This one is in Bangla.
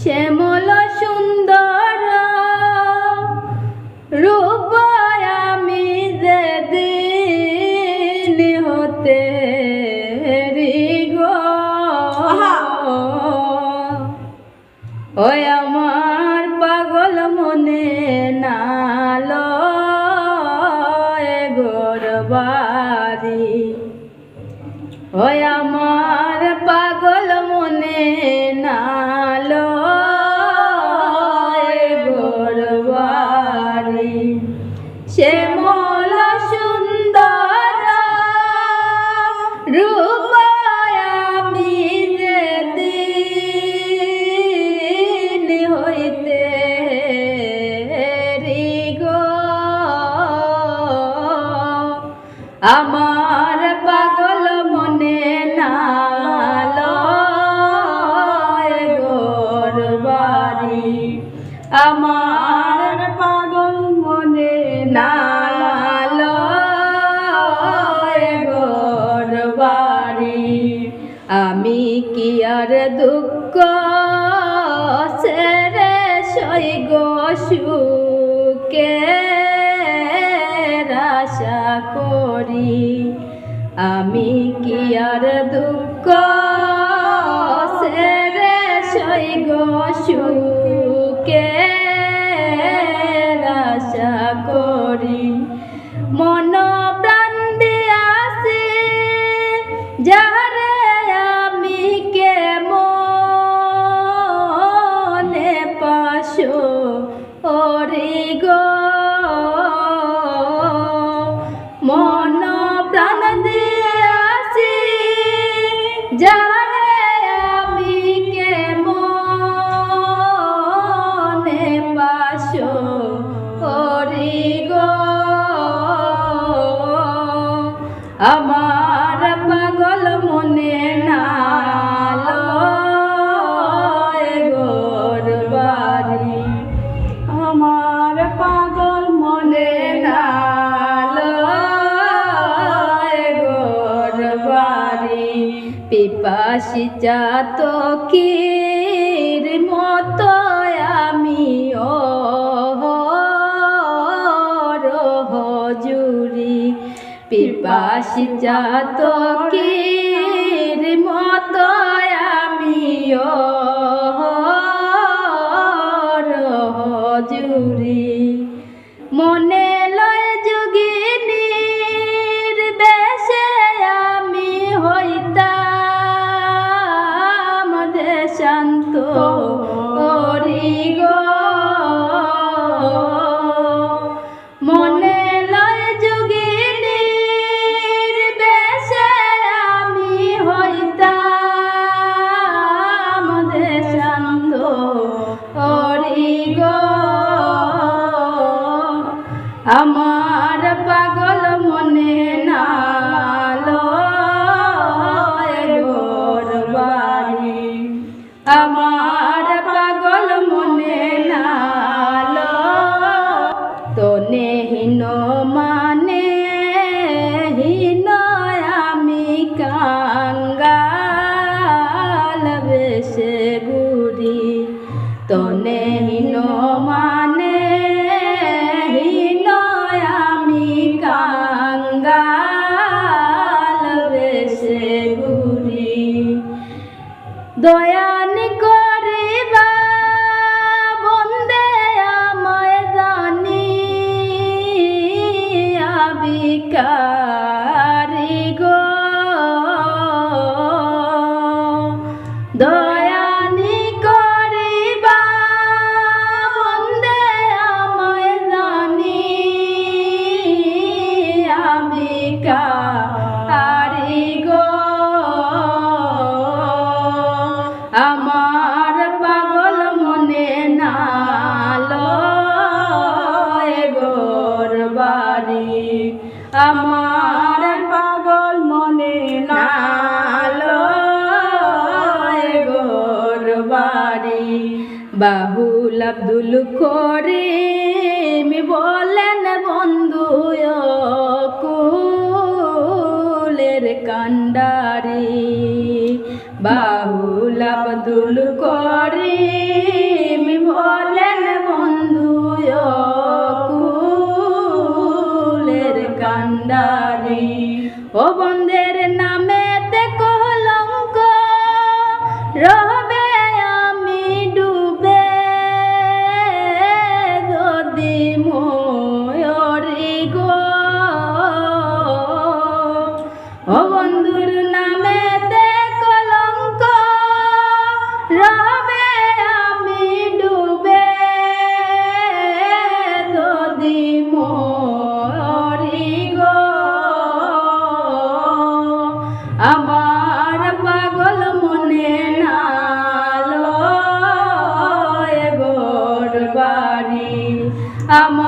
শ্যামল সুন্দর রূপ আমি যে দিন হতে ওই আমার পাগল মনে নালো গোরবারি ওই আমার পাগল মনে সে মল সুন্দর রূপ দিন হইতে রি আমার কি আর দুঃখ? সেরে সৈগ গোসুকে আশা করি। আমি কি আর দুঃখ? সেরে সৈগ সুকে আমার পাগল মনে গোরবারি আমার পাগল মনে নালো গোরবারি পিপাসি চাত কির মতো আমি পিপাসি চাত কির মতো আমি আমার পাগল মনে নালো গোরবারি বাহুল আব্দুল করিম বলেন, বন্ধু কুলের কান্ডারি বাহুল আব্দুল করিম দিদারে ও বন্ধের নামেতে কলঙ্ক রহ আমার